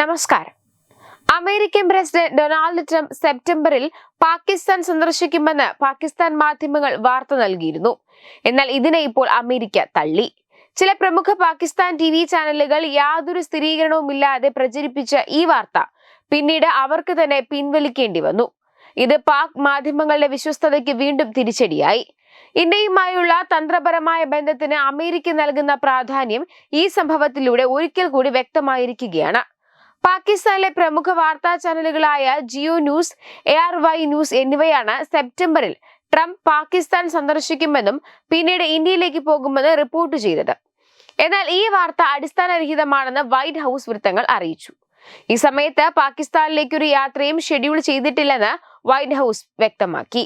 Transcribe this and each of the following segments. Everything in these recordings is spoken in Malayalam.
നമസ്കാരം. അമേരിക്കൻ പ്രസിഡന്റ് ഡൊണാൾഡ് ട്രംപ് സെപ്റ്റംബറിൽ പാകിസ്ഥാൻ സന്ദർശിക്കുമെന്ന് പാകിസ്ഥാൻ മാധ്യമങ്ങൾ വാർത്ത നൽകിയിരുന്നു. എന്നാൽ ഇതിനെ ഇപ്പോൾ അമേരിക്ക തള്ളി. ചില പ്രമുഖ പാകിസ്ഥാൻ ടി വി ചാനലുകൾ യാതൊരു സ്ഥിരീകരണവുമില്ലാതെ പ്രചരിപ്പിച്ച ഈ വാർത്ത പിന്നീട് അവർക്ക് തന്നെ പിൻവലിക്കേണ്ടി വന്നു. ഇത് പാക് മാധ്യമങ്ങളുടെ വിശ്വസ്തതയ്ക്ക് വീണ്ടും തിരിച്ചടിയായി. ഇന്ത്യയുമായുള്ള തന്ത്രപരമായ ബന്ധത്തിന് അമേരിക്ക നൽകുന്ന പ്രാധാന്യം ഈ സംഭവത്തിലൂടെ ഒരിക്കൽ കൂടി വ്യക്തമായിരിക്കുകയാണ്. പാകിസ്ഥാനിലെ പ്രമുഖ വാർത്താ ചാനലുകളായ Geo news A R Y news എന്നിവയാണ് സെപ്റ്റംബറിൽ ട്രംപ് പാകിസ്ഥാൻ സന്ദർശിക്കുമെന്നും പിന്നീട് ഇന്ത്യയിലേക്ക് പോകുമെന്ന് റിപ്പോർട്ട് ചെയ്തത്. എന്നാൽ ഈ വാർത്ത അടിസ്ഥാനരഹിതമാണെന്ന് വൈറ്റ് ഹൗസ് വൃത്തങ്ങൾ അറിയിച്ചു. ഈ സമയത്ത് പാകിസ്ഥാനിലേക്കൊരു യാത്രയും ഷെഡ്യൂൾ ചെയ്തിട്ടില്ലെന്ന് വൈറ്റ് ഹൗസ് വ്യക്തമാക്കി.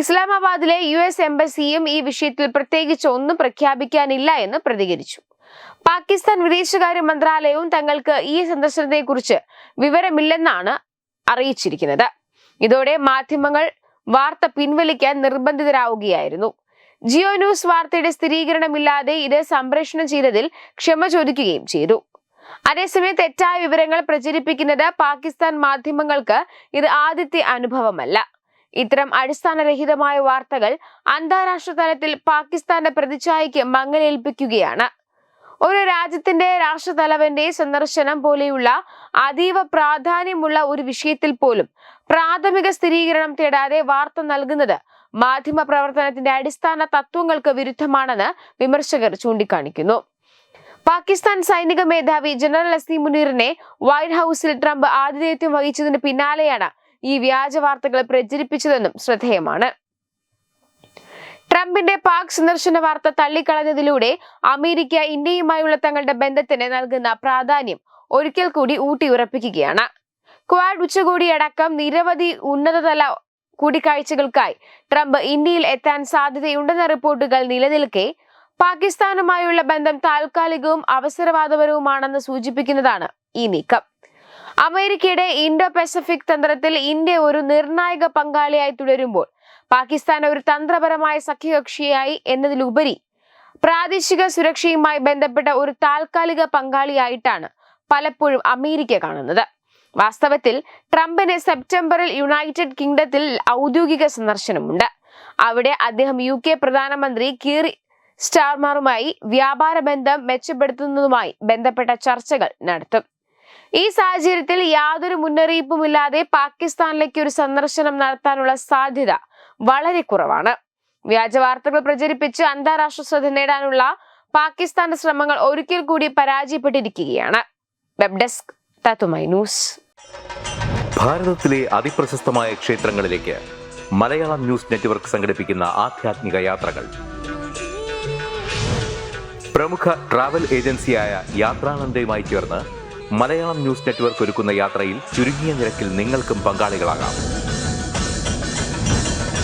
ഇസ്ലാമാബാദിലെ യു എസ് എംബസിയും ഈ വിഷയത്തിൽ പ്രത്യേകിച്ച് ഒന്നും പ്രഖ്യാപിക്കാനില്ല എന്ന് പ്രതികരിച്ചു. പാകിസ്ഥാൻ വിദേശകാര്യ മന്ത്രാലയവും തങ്ങൾക്ക് ഈ സന്ദർശനത്തെക്കുറിച്ച് വിവരമില്ലെന്നാണ് അറിയിച്ചിരിക്കുന്നത്. ഇതോടെ മാധ്യമങ്ങൾ വാർത്ത പിൻവലിക്കാൻ നിർബന്ധിതരാവുകയായിരുന്നു. ജിയോ ന്യൂസ് വാർത്തയുടെ സ്ഥിരീകരണമില്ലാതെ ഇത് സംപ്രേഷണം ചെയ്തതിൽ ക്ഷമ ചോദിക്കുകയും ചെയ്തു. അതേസമയം തെറ്റായ വിവരങ്ങൾ പ്രചരിപ്പിക്കുന്നത് പാകിസ്ഥാൻ മാധ്യമങ്ങൾക്ക് ഇത് ആദ്യത്തെ അനുഭവമല്ല. ഇത്തരം അടിസ്ഥാനരഹിതമായ വാർത്തകൾ അന്താരാഷ്ട്ര തലത്തിൽ പാകിസ്ഥാന്റെ പ്രതിച്ഛായയ്ക്ക് മങ്ങലേൽപ്പിക്കുകയാണ്. ഒരു രാജ്യത്തിന്റെ രാഷ്ട്രതലവന്റെ സന്ദർശനം പോലെയുള്ള അതീവ പ്രാധാന്യമുള്ള ഒരു വിഷയത്തിൽ പോലും പ്രാഥമിക സ്ഥിരീകരണം തേടാതെ വാർത്ത നൽകുന്നത് മാധ്യമ പ്രവർത്തനത്തിന്റെ അടിസ്ഥാന തത്വങ്ങൾക്ക് വിരുദ്ധമാണെന്ന് വിമർശകർ ചൂണ്ടിക്കാണിക്കുന്നു. പാകിസ്ഥാൻ സൈനിക മേധാവി ജനറൽ അസ്തി മുനീറിനെ വൈറ്റ് ഹൌസിൽ ട്രംപ് ആതിഥേയത്വം വഹിച്ചതിന് പിന്നാലെയാണ് ഈ വ്യാജ വാർത്തകൾ പ്രചരിപ്പിച്ചതെന്നും ശ്രദ്ധേയമാണ്. ട്രംപിന്റെ പാക് സന്ദർശന വാർത്ത തള്ളിക്കളഞ്ഞതിലൂടെ അമേരിക്ക ഇന്ത്യയുമായുള്ള തങ്ങളുടെ ബന്ധത്തിന് നൽകുന്ന പ്രാധാന്യം ഒരിക്കൽ കൂടി ഊട്ടിയുറപ്പിക്കുകയാണ് ക്വാഡ് ഉച്ചകോടി അടക്കം നിരവധി ഉന്നതതല കൂടിക്കാഴ്ചകൾക്കായി ട്രംപ് ഇന്ത്യയിൽ എത്താൻ സാധ്യതയുണ്ടെന്ന റിപ്പോർട്ടുകൾ നിലനിൽക്കെ പാകിസ്ഥാനുമായുള്ള ബന്ധം താൽക്കാലികവും അവസരവാദപരവുമാണെന്ന് സൂചിപ്പിക്കുന്നതാണ് ഈ നീക്കം. അമേരിക്കയുടെ ഇൻഡോ പസഫിക് തന്ത്രത്തിൽ ഇന്ത്യ ഒരു നിർണായക പങ്കാളിയായി തുടരുമ്പോൾ പാകിസ്ഥാൻ ഒരു തന്ത്രപരമായ സഖ്യകക്ഷിയായി എന്നതിലുപരി പ്രാദേശിക സുരക്ഷയുമായി ബന്ധപ്പെട്ട ഒരു താൽക്കാലിക പങ്കാളിയായിട്ടാണ് പലപ്പോഴും അമേരിക്ക കാണുന്നത്. വാസ്തവത്തിൽ ട്രംപിന് സെപ്റ്റംബറിൽ യുണൈറ്റഡ് കിങ്ഡത്തിൽ ഔദ്യോഗിക സന്ദർശനമുണ്ട്. അവിടെ അദ്ദേഹം യു കെ പ്രധാനമന്ത്രി കീർ സ്റ്റാർമറുമായി വ്യാപാര ബന്ധം മെച്ചപ്പെടുത്തുന്നതുമായി ബന്ധപ്പെട്ട ചർച്ചകൾ നടത്തും. ഈ സാഹചര്യത്തിൽ യാതൊരു മുന്നറിയിപ്പുമില്ലാതെ പാകിസ്ഥാനിലേക്ക് ഒരു സന്ദർശനം നടത്താനുള്ള സാധ്യത വളരെ കുറവാണ്. വ്യാജ വാർത്തകൾ പ്രചരിപ്പിച്ച് അന്താരാഷ്ട്ര ശ്രദ്ധ നേടാനുള്ള പാകിസ്ഥാന്റെ ശ്രമങ്ങൾ ഒരിക്കൽ കൂടി പരാജയപ്പെട്ടിരിക്കുകയാണ്. Web desk news. ഭാരതത്തിലെ അതിപ്രശസ്തമായ ക്ഷേത്രങ്ങളിലേക്ക് മലയാളം ന്യൂസ് നെറ്റ്വർക്ക് സംഘടിപ്പിക്കുന്ന ആധ്യാത്മിക യാത്രകൾ. പ്രമുഖ ട്രാവൽ ഏജൻസിയായ യാത്രാനന്ദയുമായി ചേർന്ന് മലയാളം ന്യൂസ് നെറ്റ്വർക്ക് ഒരുക്കുന്ന യാത്രയിൽ ചുരുങ്ങിയ നിരക്കിൽ നിങ്ങൾക്കും പങ്കാളികളാകാം.